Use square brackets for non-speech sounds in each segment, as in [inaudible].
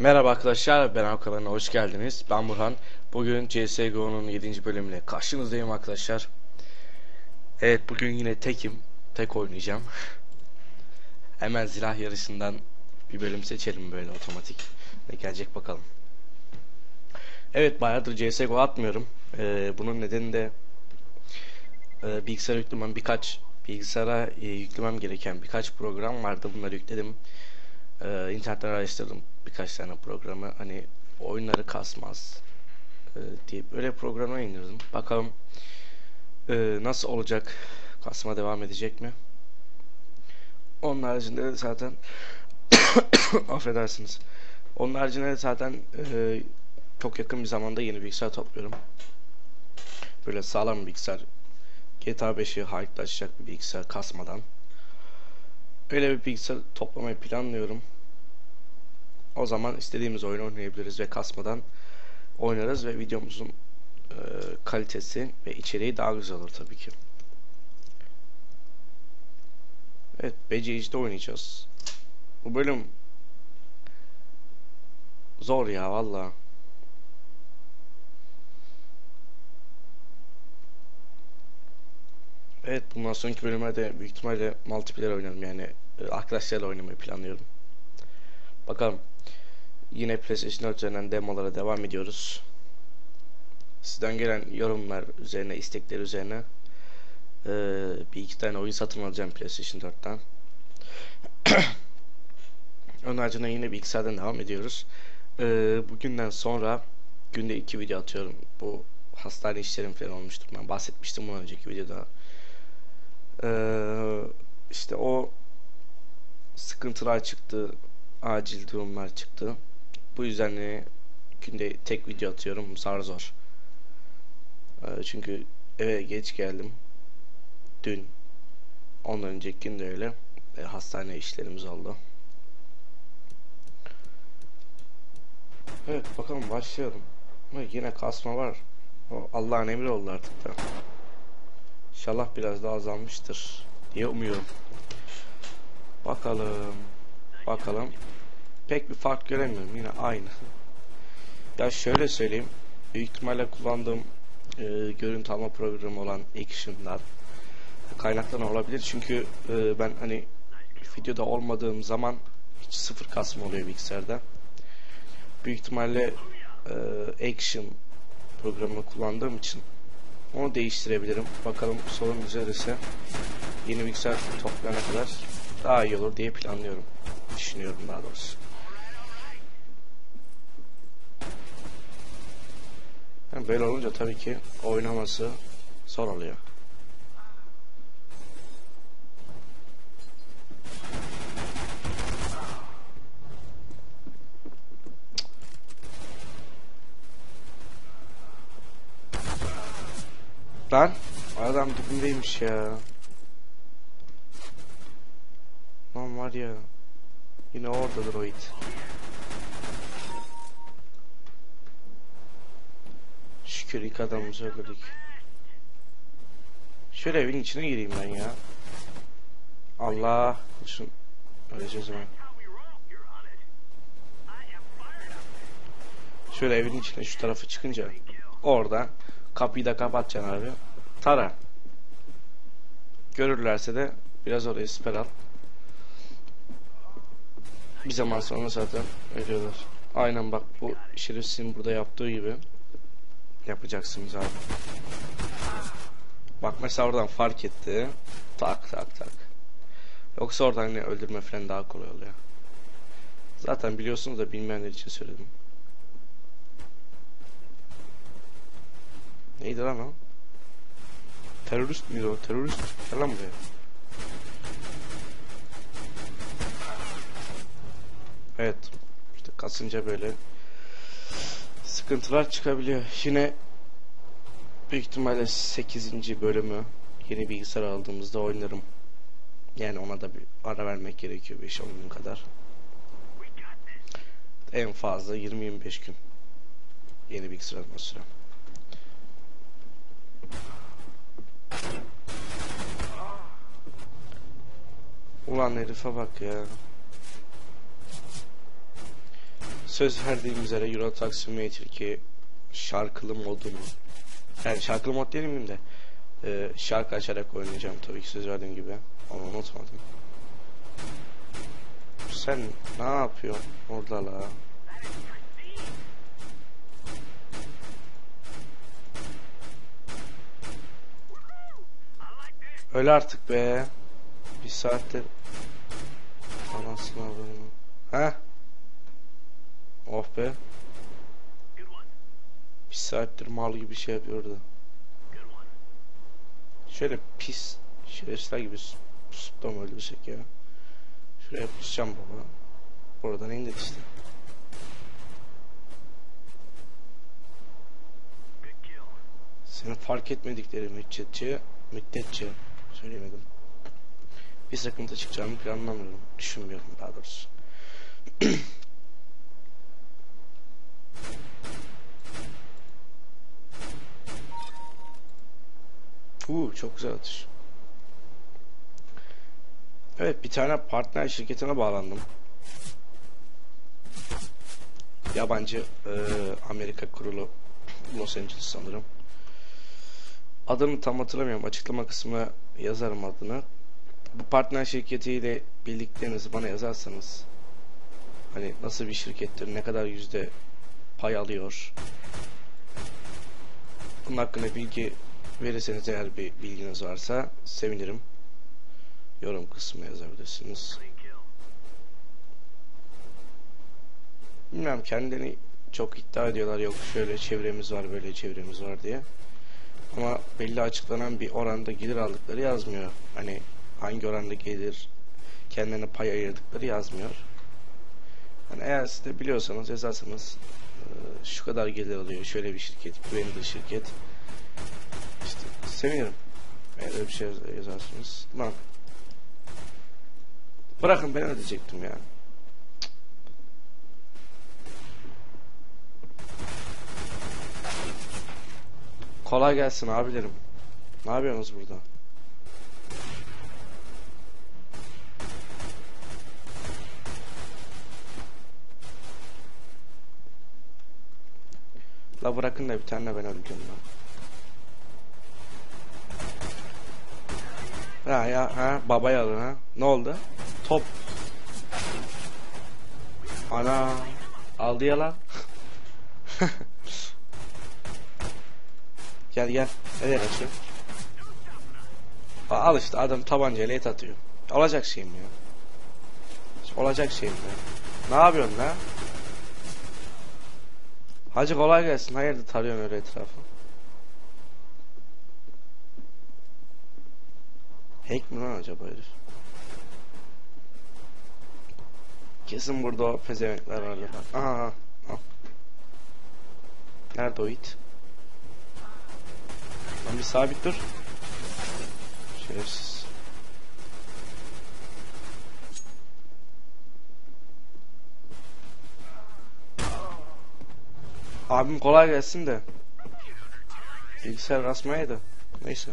Merhaba arkadaşlar, ben Hakan'a hoş geldiniz. Ben Burhan. Bugün CSGO'nun 7. bölümüyle karşınızdayım arkadaşlar. Evet, bugün yine tekim. Tek oynayacağım. [laughs] Hemen silah yarışından bir bölüm seçelim böyle otomatik. Ne gelecek bakalım. Evet, bayağıdır CSGO atmıyorum. Ee, bunun nedeni de e, bilgisayara yüklemem birkaç bilgisayara e, yüklemem gereken birkaç program vardı. Bunları yükledim. Ee, internetten araştırdım birkaç tane programı. Hani oyunları kasmaz e, diye böyle programa indirdim. Bakalım e, nasıl olacak? Kasma devam edecek mi? Onun haricinde de zaten [coughs] affedersiniz. Onun haricinde de zaten e, çok yakın bir zamanda yeni bilgisayar topluyorum. Böyle sağlam bir bilgisayar. GTA 5'i hype'laşacak bir bilgisayar kasmadan. Öyle bir bilgisayar toplamayı planlıyorum. O zaman istediğimiz oyunu oynayabiliriz ve kasmadan oynarız ve videomuzun e, kalitesi ve içeriği daha güzel olur tabii ki. Evet, BCH'de oynayacağız. Bu bölüm zor ya valla. Evet, bundan sonraki bölümlerde büyük ihtimalle multiplayer oynarım yani e, arkadaşlarla oynamayı planlıyorum. Bakalım. Yine PlayStation 4 üzerinden demolara devam ediyoruz. Sizden gelen yorumlar üzerine, istekler üzerine e, bir iki tane oyun satın alacağım PlayStation 4'ten. [clears throat] Onun haricinde yine bilgisayardan devam ediyoruz. E, bugünden sonra günde iki video atıyorum. Bu hastane işlerim falan olmuştur. Ben bahsetmiştim bundan önceki videoda. E, işte o sıkıntılar çıktı. Acil durumlar çıktı. Bu yüzden de günde tek video atıyorum. Zar zor. Ee, çünkü eve geç geldim. Dün. Ondan önceki gün de öyle. Hastane işlerimiz oldu. Evet bakalım başlayalım. Ama yine kasma var. Allah'ın emri oldu artık da. İnşallah biraz daha azalmıştır diye umuyorum. Bakalım. Bakalım pek bir fark göremiyorum. Yine aynı. Ya şöyle söyleyeyim. Büyük ihtimalle kullandığım e, görüntü alma programı olan Action'dan kaynaklan olabilir. Çünkü e, ben hani videoda olmadığım zaman hiç sıfır kasma oluyor bilgisayarda. Büyük ihtimalle e, Action programını kullandığım için onu değiştirebilirim. Bakalım sorun düzelirse yeni bilgisayar toplayana kadar daha iyi olur diye planlıyorum. Düşünüyorum daha doğrusu. Yani böyle olunca tabii ki oynaması zor oluyor. Lan adam dibindeymiş ya. Lan var ya. Yine oradadır o it. Şükür ilk adamımızı öldürdük. Şöyle evin içine gireyim ben ya. Allah. Şun. Öleceğiz hemen. Şöyle evin içine şu tarafı çıkınca orada kapıyı da kapatacaksın abi. Tara. Görürlerse de biraz oraya siper al. Bir zaman sonra zaten ölüyorlar. Aynen bak bu şerefsizin burada yaptığı gibi yapacaksınız abi. Bak mesela oradan fark etti. Tak tak tak. Yoksa oradan hani öldürme falan daha kolay oluyor. Zaten biliyorsunuz da bilmeyenler için söyledim. Neydi lan o? Terörist miydi o? Terörist. Gel lan buraya. Evet. İşte kasınca böyle sıkıntılar çıkabiliyor. Yine büyük ihtimalle 8. bölümü yeni bilgisayar aldığımızda oynarım. Yani ona da bir ara vermek gerekiyor 5-10 gün kadar. En fazla 20-25 gün. Yeni bilgisayar alma sürem. Ulan herife bak ya. söz verdiğim üzere Euro Truck Simulator 2 şarkılı modunu yani şarkılı mod miyim de e, şarkı açarak oynayacağım tabii ki söz verdiğim gibi onu unutmadım. Sen ne yapıyorsun orada la? Öyle artık be. Bir saattir anasını avradını. He? Oh be. Bir saattir mal gibi şey yapıyordu. Şöyle pis şerefsizler gibi pusup da mı öldürsek ya? Şuraya pusacağım baba. Oradan indik işte. Seni fark etmedikleri müddetçe, müddetçe söyleyemedim. Bir sıkıntı çıkacağını planlamıyorum. Düşünmüyorum daha doğrusu. [clears throat] Uuu çok güzel atış. Evet bir tane partner şirketine bağlandım. Yabancı e, Amerika kurulu Los Angeles sanırım. Adını tam hatırlamıyorum. Açıklama kısmına yazarım adını. Bu partner şirketiyle bildiklerinizi bana yazarsanız hani nasıl bir şirkettir, ne kadar yüzde pay alıyor bunun hakkında bilgi verirseniz eğer bir bilginiz varsa sevinirim. Yorum kısmına yazabilirsiniz. Bilmem kendilerini çok iddia ediyorlar yok şöyle çevremiz var böyle çevremiz var diye. Ama belli açıklanan bir oranda gelir aldıkları yazmıyor. Hani hangi oranda gelir kendilerine pay ayırdıkları yazmıyor. Yani eğer siz de biliyorsanız yazarsanız şu kadar gelir alıyor şöyle bir şirket güvenilir şirket. İşte sevinirim. Eğer öyle bir şey yazarsınız lan bırakın ben ödeyecektim ya kolay gelsin abilerim. Ne yapıyorsunuz burada La bırakın da bir tane ben öldüm lan. Ha ya ha babayı alın ha. Ne oldu? Top. Ana aldı ya lan. [laughs] gel gel. Nereye kaçıyor? Al işte adam tabancayla et atıyor. Olacak şey mi ya? Olacak şey mi ya? Ne yapıyorsun lan? Hacı kolay gelsin. Hayırdır tarıyorsun öyle etrafı? Hack mi lan acaba herif? Kesin burada o pezevenkler vardı bak. Aha, aha. Nerede o it? Lan bir sabit dur. Şerefsiz. Abim kolay gelsin de. Bilgisayar kasmaydı. Neyse.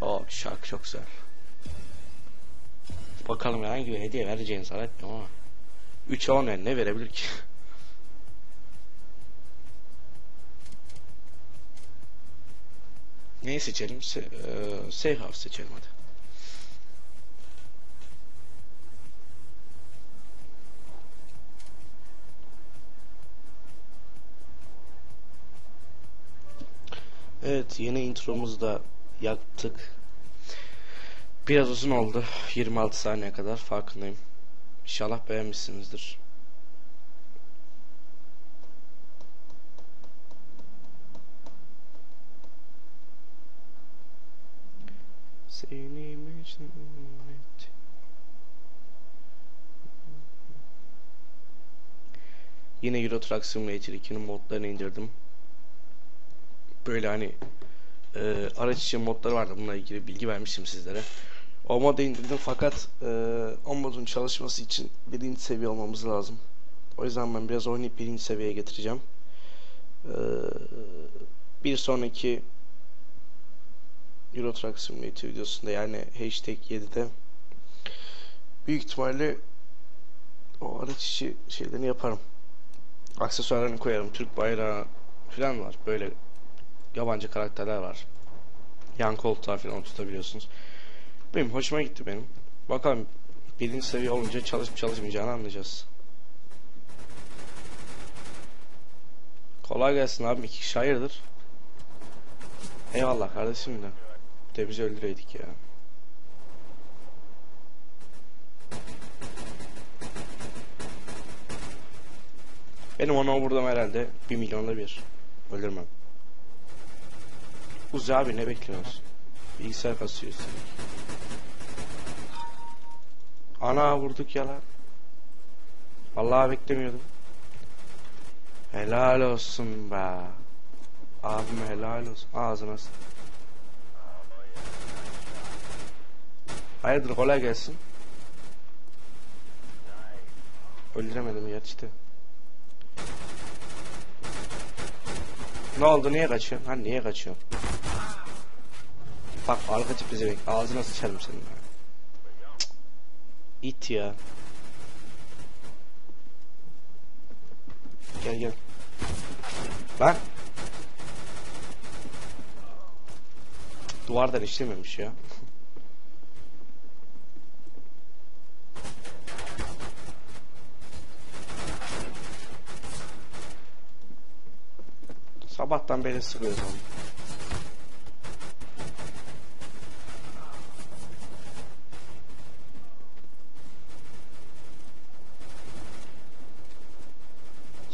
O şarkı çok güzel. Bakalım hangi hediye vereceğini zannetmiyorum ama. 3'e 10 ne verebilir ki? Neyi seçelim? Se e Safe House seçelim hadi. Evet yeni intromuzu da yaptık. Biraz uzun oldu. 26 saniye kadar farkındayım. İnşallah beğenmişsinizdir. Seni mecnun. Yine Euro Truck Simulator 2'nin modlarını indirdim böyle hani e, araç için modları vardı. Bununla ilgili bilgi vermiştim sizlere. O modu indirdim fakat e, o modun çalışması için birinci seviye olmamız lazım. O yüzden ben biraz oynayıp birinci seviyeye getireceğim. E, bir sonraki Euro Truck Simulator videosunda yani hashtag 7'de büyük ihtimalle o araç içi şeylerini yaparım. Aksesuarlarını koyarım. Türk bayrağı falan var. Böyle yabancı karakterler var. Yan koltuğa falan oturtabiliyorsunuz. Benim hoşuma gitti benim. Bakalım birinci seviye olunca çalışıp çalışmayacağını anlayacağız. Kolay gelsin abim. iki kişi hayırdır? Eyvallah kardeşim de. Bir de bizi öldüreydik ya. Benim onu vurdum herhalde 1 milyonda bir. Ölürmem. 9 abi ne bekliyorsun? Bilgisayar kasıyor üstelik. Ana vurduk ya lan. Vallahi beklemiyordum. Helal olsun be. Abime helal olsun. Ağzına Hayırdır kolay gelsin. Öldüremedim ya işte. Ne oldu niye kaçıyorsun? Ha niye kaçıyorsun? Bak arka tip bize bek. Ağzına sıçarım senin. Cık. İt ya. Gel gel. Lan. Duvardan işlememiş ya. Sabahtan beri sıkıyoruz onu.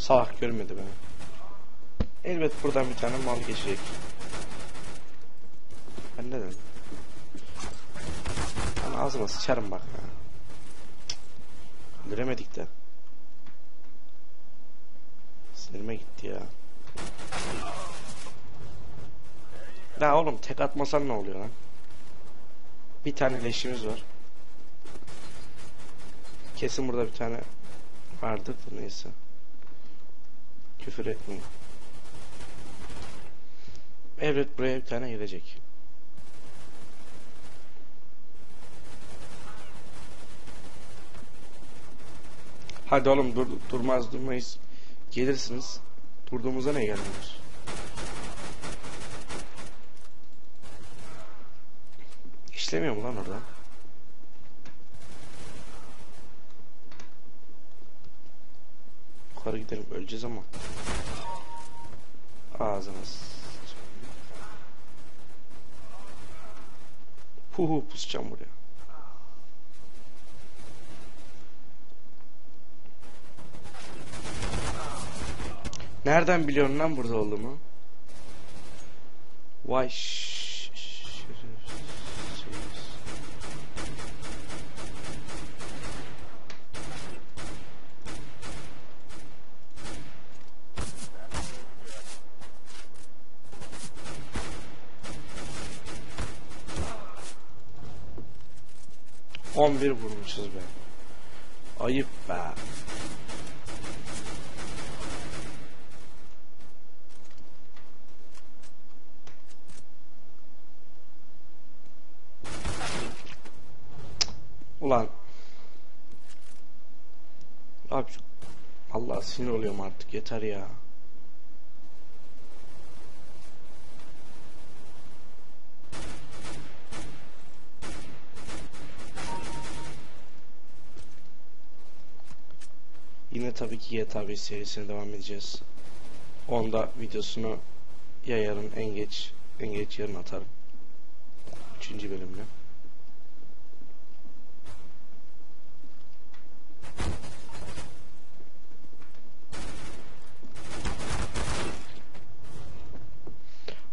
Salak görmedi beni. Elbet buradan bir tane mal geçecek. Ben ne dedim? Ben ağzıma sıçarım bak ya. Öldüremedik de. Sinirime gitti ya. Ya oğlum tek atmasan ne oluyor lan? Bir tane leşimiz var. Kesin burada bir tane vardır neyse. Küfür etmeyin. Evet buraya bir tane gelecek. Hadi oğlum dur, durmaz durmayız. Gelirsiniz. Durduğumuzda ne gelmiyoruz? İşlemiyor mu lan orada? Yukarı gidelim öleceğiz ama. Ağzına s- Hu hu pusacağım buraya. Nereden biliyorsun lan burada olduğumu? Vay 11 vurmuşuz be. Ayıp be. Ulan. Abi Allah sinir oluyorum artık yeter ya. Yine tabii ki GTA 5 serisine devam edeceğiz. Onda videosunu ya yarın en geç en geç yarın atarım. Üçüncü bölümle.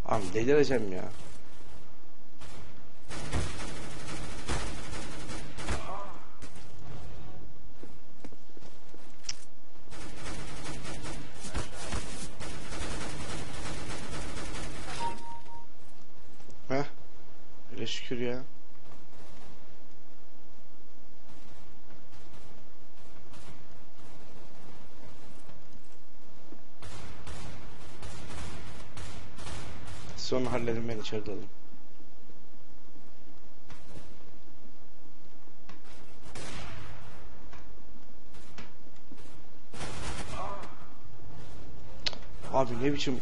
Abi delireceğim ya. Siz onu halledin ben içeride olayım. Abi ne biçim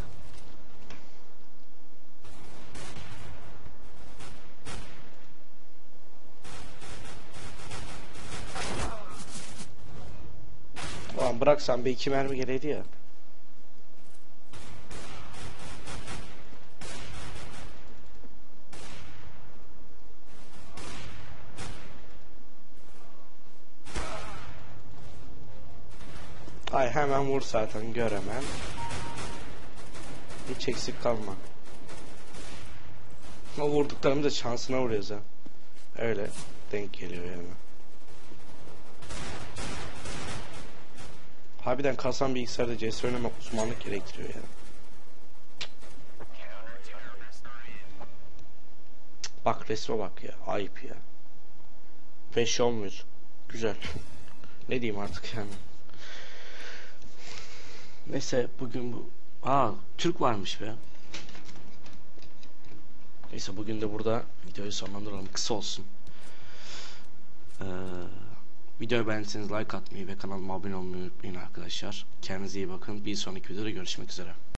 Ulan bıraksan bir iki mermi geleydi ya. Ay hemen vur zaten gör hemen. Hiç eksik kalma. O vurduklarımız da şansına vuruyoruz ha. Öyle denk geliyor yani. Harbiden kasan bilgisayarda CS oynamak uzmanlık gerektiriyor yani. Bak resme bak ya. Ayıp ya. Beş olmuyor. Güzel. [laughs] ne diyeyim artık yani. Neyse bugün bu... Aa Türk varmış be. Neyse bugün de burada videoyu sonlandıralım. Kısa olsun. Ee, videoyu beğendiyseniz like atmayı ve kanalıma abone olmayı unutmayın arkadaşlar. Kendinize iyi bakın. Bir sonraki videoda görüşmek üzere.